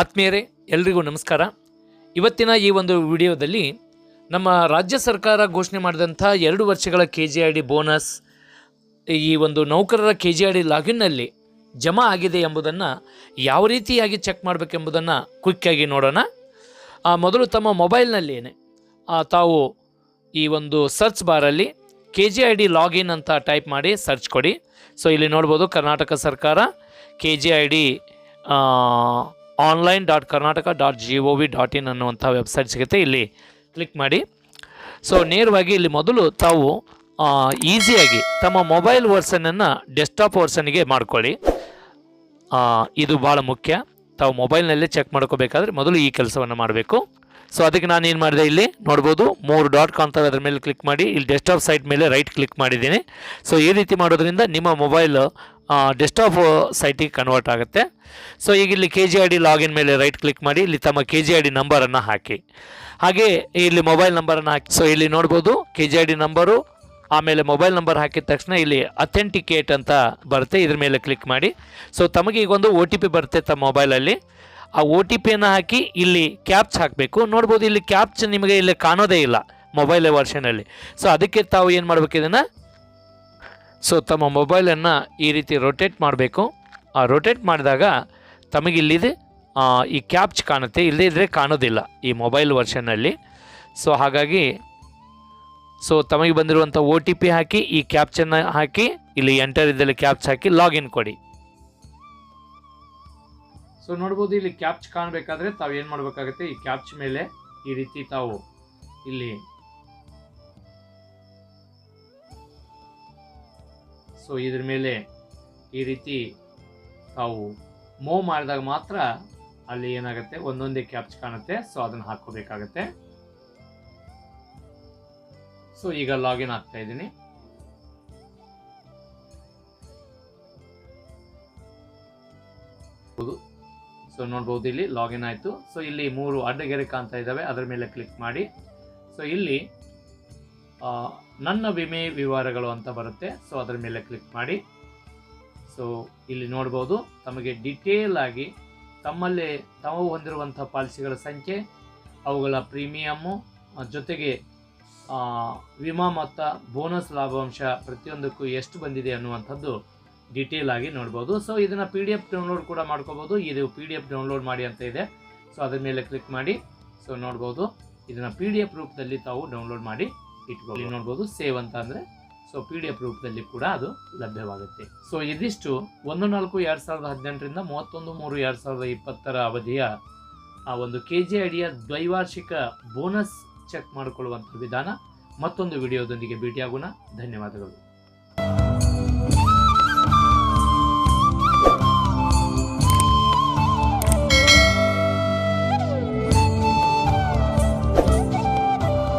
ಆತ್ಮೀಯರೇ, ಎಲ್ರಿಗೂ ನಮಸ್ಕಾರ. ಇವತ್ತಿನ ಈ ಒಂದು ವಿಡಿಯೋದಲ್ಲಿ ನಮ್ಮ ರಾಜ್ಯ ಸರ್ಕಾರ ಘೋಷಣೆ ಮಾಡಿದಂಥ ಎರಡು ವರ್ಷಗಳ K G I D bonus, ಈ ಒಂದು ನೌಕರರ ಕೆ ಜಿ ಐ ಡಿ ಲಾಗಿನ್ನಲ್ಲಿ ಜಮಾ ಆಗಿದೆ ಎಂಬುದನ್ನು ಯಾವ ರೀತಿಯಾಗಿ ಚೆಕ್ ಮಾಡಬೇಕೆಂಬುದನ್ನು ಕ್ವಿಕ್ಕಾಗಿ ನೋಡೋಣ. ಮೊದಲು ತಮ್ಮ ಮೊಬೈಲ್ನಲ್ಲಿಯೇ ತಾವು ಈ ಒಂದು search ಬಾರಲ್ಲಿ K G I D login ಅಂತ ಟೈಪ್ ಮಾಡಿ ಸರ್ಚ್ ಕೊಡಿ. ಸೊ ಇಲ್ಲಿ ನೋಡ್ಬೋದು ಕರ್ನಾಟಕ ಸರ್ಕಾರ K G I D online dot Karnataka dot G O V dot in ಅನ್ನುವಂಥ ವೆಬ್ಸೈಟ್ ಸಿಗುತ್ತೆ. ಇಲ್ಲಿ ಕ್ಲಿಕ್ ಮಾಡಿ. ಸೊ ನೇರವಾಗಿ ಇಲ್ಲಿ ಮೊದಲು ತಾವು ಈಸಿಯಾಗಿ ತಮ್ಮ ಮೊಬೈಲ್ ವರ್ಸನನ್ನು ಡೆಸ್ಕ್ಟಾಪ್ ವರ್ಷನ್ಗೆ ಮಾಡ್ಕೊಳ್ಳಿ. ಇದು ಭಾಳ ಮುಖ್ಯ. ತಾವು ಮೊಬೈಲ್ನಲ್ಲೇ ಚೆಕ್ ಮಾಡ್ಕೋಬೇಕಾದ್ರೆ ಮೊದಲು ಈ ಕೆಲಸವನ್ನು ಮಾಡಬೇಕು. ಸೊ ಅದಕ್ಕೆ ನಾನು ಏನು ಮಾಡಿದೆ ಇಲ್ಲಿ? ನೋಡ್ಬೋದು, ಮೂರು ಡಾಟ್ ಕಾಣ್ತವೆ ಅದ್ರ ಮೇಲೆ ಕ್ಲಿಕ್ ಮಾಡಿ. ಇಲ್ಲಿ ಡೆಸ್ಕ್ಟಾಪ್ ಸೈಟ್ ಮೇಲೆ ರೈಟ್ ಕ್ಲಿಕ್ ಮಾಡಿದ್ದೀನಿ. ಸೊ ಈ ರೀತಿ ಮಾಡೋದ್ರಿಂದ ನಿಮ್ಮ ಮೊಬೈಲ್ ಡೆಸ್ಕ್ಟಾಪ್ ಸೈಟಿಗೆ ಕನ್ವರ್ಟ್ ಆಗುತ್ತೆ. ಸೊ ಈಗ ಇಲ್ಲಿ K G I D login ಮೇಲೆ ರೈಟ್ ಕ್ಲಿಕ್ ಮಾಡಿ, ಇಲ್ಲಿ ತಮ್ಮ ಕೆ ಜಿ ಐ ಡಿ ನಂಬರನ್ನು ಹಾಕಿ. ಹಾಗೆ ಇಲ್ಲಿ ಮೊಬೈಲ್ ನಂಬರನ್ನು ಹಾಕಿ. ಸೊ ಇಲ್ಲಿ ನೋಡ್ಬೋದು K G I D number ಆಮೇಲೆ ಮೊಬೈಲ್ ನಂಬರ್ ಹಾಕಿದ ತಕ್ಷಣ ಇಲ್ಲಿ ಅಥೆಂಟಿಕೇಟ್ ಅಂತ ಬರುತ್ತೆ, ಇದ್ರ ಮೇಲೆ ಕ್ಲಿಕ್ ಮಾಡಿ. ಸೊ ತಮಗೆ ಈಗ ಒಂದು ಒ ಟಿ ಪಿ ಬರುತ್ತೆ ತಮ್ಮ ಮೊಬೈಲಲ್ಲಿ ಆ ಒ ಟಿ ಪಿಯನ್ನು ಹಾಕಿ ಇಲ್ಲಿ ಕ್ಯಾಪ್ಚ್ ಹಾಕಬೇಕು. ನೋಡ್ಬೋದು ಇಲ್ಲಿ ಕ್ಯಾಪ್ಚ್ ನಿಮಗೆ ಇಲ್ಲಿ ಕಾಣೋದೇ ಇಲ್ಲ ಮೊಬೈಲ್ ವರ್ಷನಲ್ಲಿ ಸೊ ಅದಕ್ಕೆ ತಾವು ಏನು ಮಾಡಬೇಕು ಇದನ್ನು? ಸೊ ತಮ್ಮ ಮೊಬೈಲನ್ನು ಈ ರೀತಿ ರೊಟೇಟ್ ಮಾಡಬೇಕು. ಆ ರೊಟೇಟ್ ಮಾಡಿದಾಗ ತಮಗಿಲ್ಲಿದೆ ಈ ಕ್ಯಾಪ್ಚ್ ಕಾಣುತ್ತೆ. ಇಲ್ಲದೇ ಇದ್ದರೆ ಕಾಣೋದಿಲ್ಲ ಈ ಮೊಬೈಲ್ ವರ್ಷನ್ನಲ್ಲಿ ಸೊ ಹಾಗಾಗಿ ಸೊ ತಮಗೆ ಬಂದಿರುವಂಥ ಒ ಟಿ ಪಿ ಹಾಕಿ, ಈ ಕ್ಯಾಪ್ಚನ್ನು ಹಾಕಿ, ಇಲ್ಲಿ ಎಂಟರ್ ಇದ್ದಲ್ಲಿ ಕ್ಯಾಪ್ಚ್ ಹಾಕಿ ಲಾಗಿನ್ ಕೊಡಿ. ಸೊ ನೋಡ್ಬೋದು ಇಲ್ಲಿ ಕ್ಯಾಪ್ಚ್ ಕಾಣಬೇಕಾದ್ರೆ ತಾವು ಏನು ಮಾಡಬೇಕಾಗುತ್ತೆ? ಈ ಕ್ಯಾಪ್ಚ್ ಮೇಲೆ ಈ ರೀತಿ ತಾವು ಇಲ್ಲಿ ಸೊ ಇದ್ರ ಮೇಲೆ ಈ ರೀತಿ ತಾವು ಮೂವ್ ಮಾಡಿದಾಗ ಮಾತ್ರ ಅಲ್ಲಿ ಏನಾಗುತ್ತೆ? ಒಂದೊಂದೇ ಕ್ಯಾಪ್ಚ್ ಕಾಣುತ್ತೆ. ಸೊ ಅದನ್ನು ಹಾಕೋಬೇಕಾಗತ್ತೆ. ಸೊ ಈಗ ಲಾಗಿನ್ ಆಗ್ತಾ ಇದ್ದೀನಿ. ಸೊ ನೋಡ್ಬೋದು ಇಲ್ಲಿ ಲಾಗಿನ್ ಆಯಿತು. ಸೊ ಇಲ್ಲಿ ಮೂರು ಅಡ್ಡಗೆರೆ ಕಾಣ್ತಾ ಇದ್ದಾವೆ. ಅದರ ಮೇಲೆ ಕ್ಲಿಕ್ ಮಾಡಿ. ಸೊ ಇಲ್ಲಿ ನನ್ನ ವಿಮೆ ವಿವರಗಳು ಅಂತ ಬರುತ್ತೆ. ಸೊ ಅದರ ಮೇಲೆ ಕ್ಲಿಕ್ ಮಾಡಿ. ಸೊ ಇಲ್ಲಿ ನೋಡ್ಬೋದು, ತಮಗೆ ಡಿಟೇಲ್ ಆಗಿ ತಮ್ಮಲ್ಲಿ, ತಾವು ಹೊಂದಿರುವಂಥ ಪಾಲಿಸಿಗಳ ಸಂಖ್ಯೆ, ಅವುಗಳ ಪ್ರೀಮಿಯಮ್ಮು ಜೊತೆಗೆ ವಿಮಾ ಮೊತ್ತ ಬೋನಸ್ ಲಾಭಾಂಶ ಪ್ರತಿಯೊಂದಕ್ಕೂ ಎಷ್ಟು ಬಂದಿದೆ ಅನ್ನುವಂಥದ್ದು ಡಿಟೇಲ್ ಆಗಿ ನೋಡ್ಬೋದು. ಸೊ ಇದನ್ನು ಪಿ ಡಿ ಎಫ್ ಡೌನ್ಲೋಡ್ ಕೂಡ ಮಾಡ್ಕೋಬೋದು. ಇದು ಪಿ ಡಿ ಎಫ್ ಡೌನ್ಲೋಡ್ ಮಾಡಿ ಅಂತ ಇದೆ. ಸೊ ಅದರ ಮೇಲೆ ಕ್ಲಿಕ್ ಮಾಡಿ. ಸೊ ನೋಡ್ಬೋದು, ಇದನ್ನು ಪಿ ಡಿ ಎಫ್ ರೂಪದಲ್ಲಿ ತಾವು ಡೌನ್ಲೋಡ್ ಮಾಡಿ. ಇಟ್ಕೊಳ್ಳಿ ನೋಡ್ಬೋದು, ಸೇವ್ ಅಂತ ಅಂದರೆ ಸೊ ಪಿ ಡಿ ಎಫ್ ರೂಪದಲ್ಲಿ ಕೂಡ ಅದು ಲಭ್ಯವಾಗುತ್ತೆ. ಸೊ ಇದಿಷ್ಟು ಒಂದು ನಾಲ್ಕು ಎರಡು ಸಾವಿರದ ಹದಿನೆಂಟರಿಂದ ಮೂವತ್ತೊಂದು ಮೂರು ಎರಡು ಸಾವಿರದ ಇಪ್ಪತ್ತರ ಅವಧಿಯ ಆ ಒಂದು ಕೆ ಜಿ ಐಡಿಯ ದ್ವೈವಾರ್ಷಿಕ ಬೋನಸ್ ಚೆಕ್ ಮಾಡಿಕೊಳ್ಳುವಂಥ ವಿಧಾನ ಮತ್ತೊಂದು ವಿಡಿಯೋದೊಂದಿಗೆ ಭೇಟಿಯಾಗೋಣ. ಧನ್ಯವಾದಗಳು.